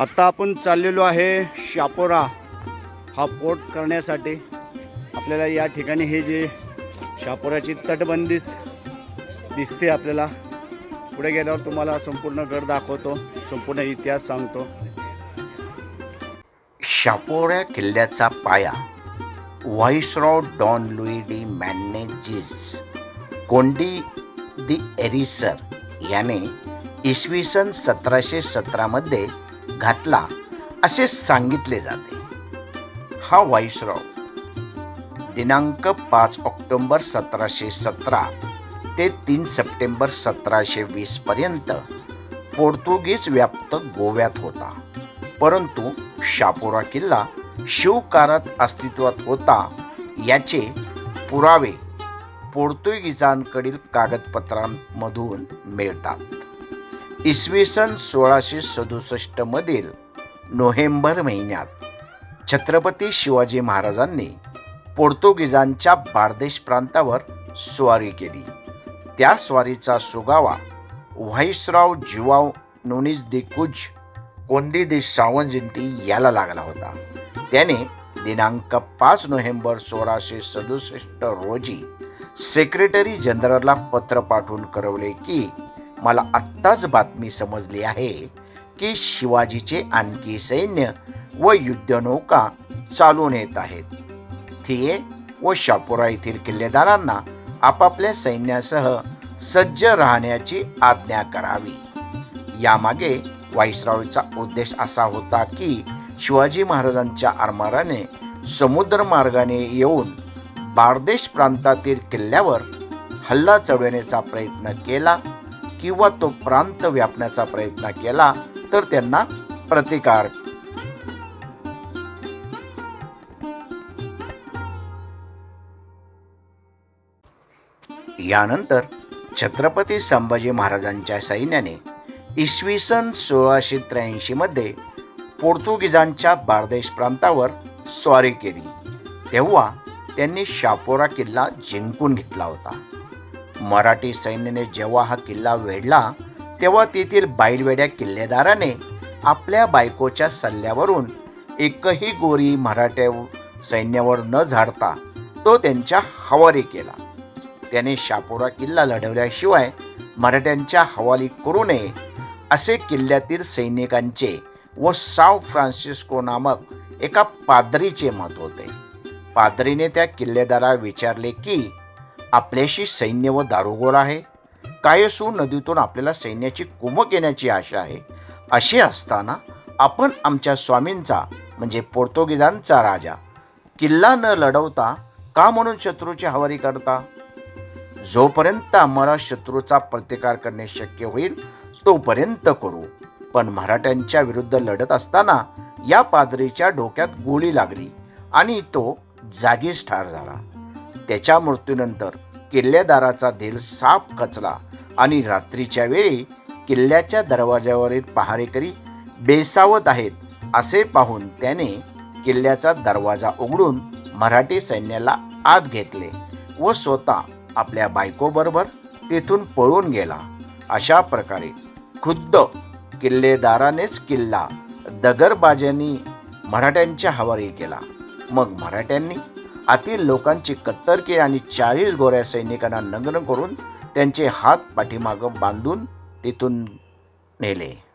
आत्ता आपण चाललेलो आहे शापोरा. हा पोर्ट करण्यासाठी. आपल्याला या ठिकाणी हे जे शापोराची तटबंदीच दिसते आपल्याला. पुढे गेल्यावर तुम्हाला संपूर्ण गड दाखवतो संपूर्ण इतिहास सांगतो. शापोऱ्या किल्ल्याचा पाया. Viceroy Dom Luis de Menezes Conde de Ericeira याने इसवी सन सतराशे सतरामध्ये घातला असे सांगितले जाते. हा व्हाईसरॉ दिनांक पाच ऑक्टोंबर सतराशे सतरा ते तीन सप्टेंबर सतराशे वीसपर्यंत पोर्तुगीज व्याप्त गोव्यात होता. परंतु शापोरा किल्ला शिवकारात अस्तित्वात होता याचे पुरावे पोर्तुगीजांकडील कागदपत्रांमधून मिळतात. इसवी सन सोळाशे सदुसष्टमधील नोव्हेंबर महिन्यात छत्रपती शिवाजी महाराजांनी पोर्तुगीजांच्या बार्देश प्रांतावर स्वारी केली. त्या स्वारीचा सुगावा व्हाईसराव जिवाव नोनिज दि कुज कोंडी दे सावंतजयंती याला लागला होता. त्याने दिनांक पाच नोव्हेंबर सोळाशे सदुसष्ट रोजी सेक्रेटरी जनरलला पत्र पाठवून कळवले की मला आत्ताच बातमी समजली आहे की शिवाजीचे आणखी सैन्य व युद्धनौका चालून येत आहेत. थिये व शापोरा येथील किल्लेदारांना आपापल्या सैन्यासह सज्ज राहण्याची आज्ञा करावी. यामागे वाईसरावचा उद्देश असा होता की शिवाजी महाराजांच्या आरमाराने समुद्र मार्गाने येऊन बारदेश प्रांतातील किल्ल्यावर हल्ला चढवण्याचा प्रयत्न केला किंवा तो प्रांत व्यापण्याचा प्रयत्न केला तर त्यांना प्रतिकार. यानंतर छत्रपती संभाजी महाराजांच्या सैन्याने इसवी सन सोळाशे त्र्याऐंशीमध्ये पोर्तुगीजांच्या बारदेश प्रांतावर स्वारी केली. तेव्हा त्यांनी शापोरा किल्ला जिंकून घेतला होता. मराठी सैन्याने जेव्हा हा किल्ला वेढला तेव्हा तेथील बाईलवेड्या किल्लेदाराने आपल्या बायकोच्या सल्ल्यावरून एकही गोरी मराठ्या सैन्यावर न झाडता तो त्यांच्या हवाली केला. त्याने शापोरा किल्ला लढवल्याशिवाय मराठ्यांच्या हवाली करू नये असे किल्ल्यातील सैनिकांचे व साव फ्रान्सिस्को नामक एका पादरीचे मत होते. पादरीने त्या किल्लेदारा विचारले की आपल्याशी सैन्य व दारुगोर आहे. कायसू नदीतून आपल्याला सैन्याची कुमक येण्याची आशा आहे. असे असताना आपण आमच्या स्वामींचा म्हणजे पोर्तुगीजांचा राजा किल्ला न लढवता का म्हणून शत्रूची हवारी करता? जोपर्यंत आम्हाला शत्रूचा प्रतिकार करणे शक्य होईल तोपर्यंत करू. पण मराठ्यांच्या विरुद्ध लढत असताना या पादरीच्या डोक्यात गोळी लागली आणि तो जागीच ठार झाला. त्याच्या मृत्यूनंतर किल्लेदाराचा देह साप कचला आणि रात्रीच्या वेळी किल्ल्याच्या दरवाज्यावरील पहारेकरी बेसावत आहेत असे पाहून त्याने किल्ल्याचा दरवाजा उघडून मराठी सैन्याला आत घेतले व स्वतः आपल्या बायकोबरोबर तेथून पळून गेला. अशा प्रकारे खुद्द किल्लेदारानेच किल्ला दगरबाजांनी मराठ्यांच्या हवारी केला. मग मराठ्यांनी आतील लोकांची कत्तरके आणि चाळीस गोऱ्या सैनिकांना नग्न करून त्यांचे हात पाठीमागं बांधून तिथून नेले.